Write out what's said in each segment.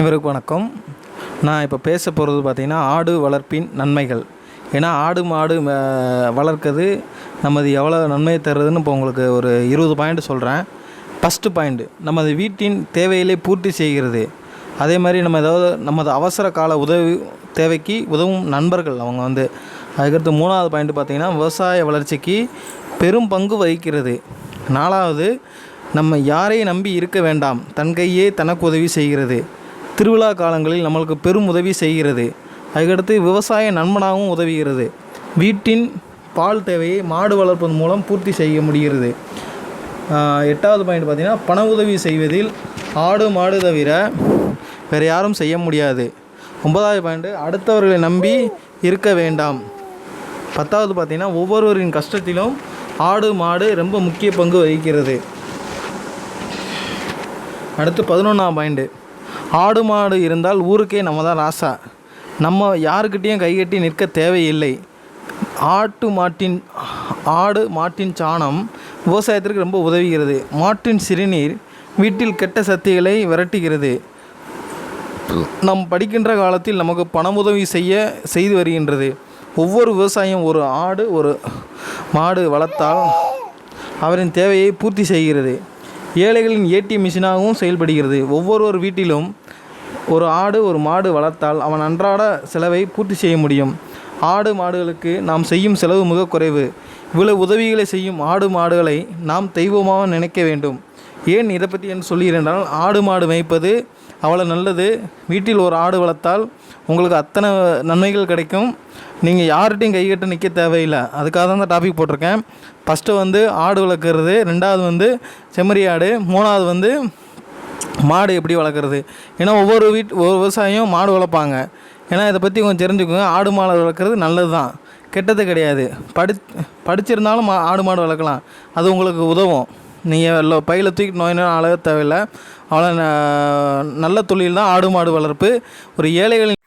அனைவருக்கும் வணக்கம். நான் இப்போ பேச போகிறது பார்த்திங்கன்னா ஆடு வளர்ப்பின் நன்மைகள். ஏன்னா ஆடு மாடு வளர்க்குறது வளர்க்கிறது நமது எவ்வளோ நன்மையை தருதுன்னு இப்போ உங்களுக்கு ஒரு இருபது பாயிண்ட் சொல்கிறேன் ஃபஸ்ட்டு பாயிண்ட் நமது வீட்டின் தேவைகளை பூர்த்தி செய்கிறது. அதே மாதிரி நம்ம ஏதாவது நமது அவசர கால உதவி தேவைக்கு உதவும் நண்பர்கள் அவங்க வந்து. அதுக்கடுத்து மூணாவது பாயிண்ட் பார்த்திங்கன்னா விவசாய வளர்ச்சிக்கு பெரும் பங்கு வகிக்கிறது. நாலாவது நம்ம யாரையும் நம்பி இருக்க வேண்டாம். தன் கையே தனக்கு உதவி செய்கிறது. திருவிழா காலங்களில் நம்மளுக்கு பெரும் உதவி செய்கிறது. அதுக்கடுத்து விவசாய நண்பனாகவும் உதவுகிறது. வீட்டின் பால் தேவையை மாடு வளர்ப்பதன் மூலம் பூர்த்தி செய்ய முடிகிறது. எட்டாவது பாயிண்ட் பார்த்திங்கன்னா பண உதவி செய்வதில் ஆடு மாடு தவிர வேறு யாரும் செய்ய முடியாது. ஒன்பதாவது பாயிண்ட்டு அடுத்தவர்களை நம்பி இருக்க வேண்டாம். பத்தாவது பார்த்திங்கன்னா ஒவ்வொருவரின் கஷ்டத்திலும் ஆடு மாடு ரொம்ப முக்கிய பங்கு வகிக்கிறது. அடுத்து பதினொன்றாம் பாயிண்ட்டு ஆடு மாடு இருந்தால் ஊருக்கே நம்ம தான் ராசா. நம்ம யாருக்கிட்டேயும் கைகட்டி நிற்க தேவையில்லை. ஆட்டு மாட்டின் ஆடு மாட்டின் சாணம் விவசாயத்திற்கு ரொம்ப உதவுகிறது. மாட்டின் சிறுநீர் வீட்டில் கெட்ட சக்திகளை விரட்டுகிறது. நம் படிக்கின்ற காலத்தில் நமக்கு பணமுதவி செய்ய செய்து வருகின்றது. ஒவ்வொரு விவசாயியும் ஒரு ஆடு ஒரு மாடு வளர்த்தால் அவரின் தேவையை பூர்த்தி செய்கிறது. ஏழைகளின் ஏடிஎம் மிஷினாகவும் செயல்படுகிறது. ஒவ்வொருவர் வீட்டிலும் ஒரு ஆடு ஒரு மாடு வளர்த்தால் அவன் அன்றாட செலவை பூர்த்தி செய்ய முடியும். ஆடு மாடுகளுக்கு நாம் செய்யும் செலவு மிக குறைவு. இவ்வளவு உதவிகளை செய்யும் ஆடு மாடுகளை நாம் தெய்வமாக நினைக்க வேண்டும். ஏன் இதை பற்றி என்று சொல்கிறேன் என்றால் ஆடு மாடு மேய்ப்பது அவ்வளோ நல்லது. வீட்டில் ஒரு ஆடு வளர்த்தால் உங்களுக்கு அத்தனை நன்மைகள் கிடைக்கும். நீங்கள் யார்கிட்டையும் கைகட்ட நிற்க தேவையில்லை. அதுக்காக தான் இந்த டாபிக் போட்டிருக்கேன். ஃபஸ்ட்டு வந்து ஆடு வளர்க்குறது. ரெண்டாவது வந்து செம்மறி ஆடு. மூணாவது வந்து மாடு எப்படி வளர்க்குறது. ஏன்னா ஒவ்வொரு வீட் ஒவ்வொரு விவசாயியும் மாடு வளர்ப்பாங்க. ஏன்னா இதை பற்றி கொஞ்சம் தெரிஞ்சுக்கோங்க. ஆடு மாடு வளர்க்குறது நல்லது தான் கெட்டது கிடையாது. படி படிச்சிருந்தாலும் மா ஆடு மாடு வளர்க்கலாம். அது உங்களுக்கு உதவும். நீங்கள் பையில் தூக்கிட்டு நோய் நோய் அழக தேவையில்லை. அவ்வளோ நல்ல தொழில் தான் ஆடு மாடு வளர்ப்பு. ஒரு ஏழைகளின்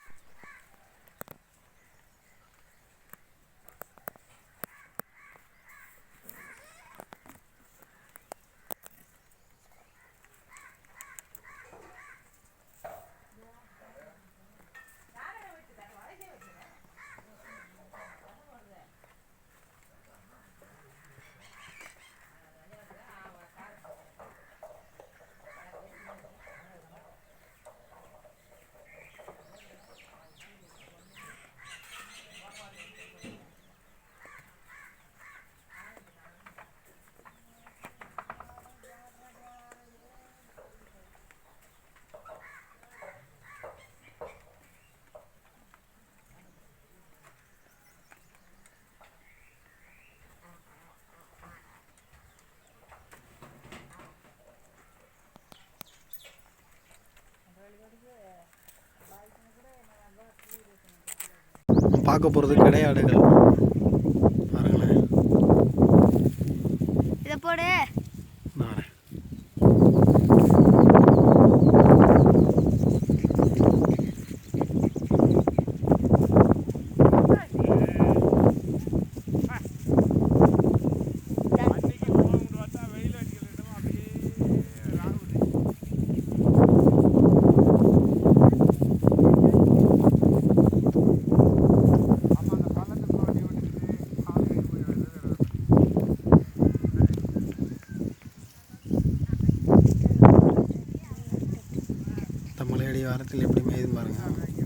பார்க்க போகிறது கிடையாடுகள் பாருங்களேன் இதை போடு நானே இந்த மலையடி வாரத்தில் எப்படி மேயுது பாருங்கள்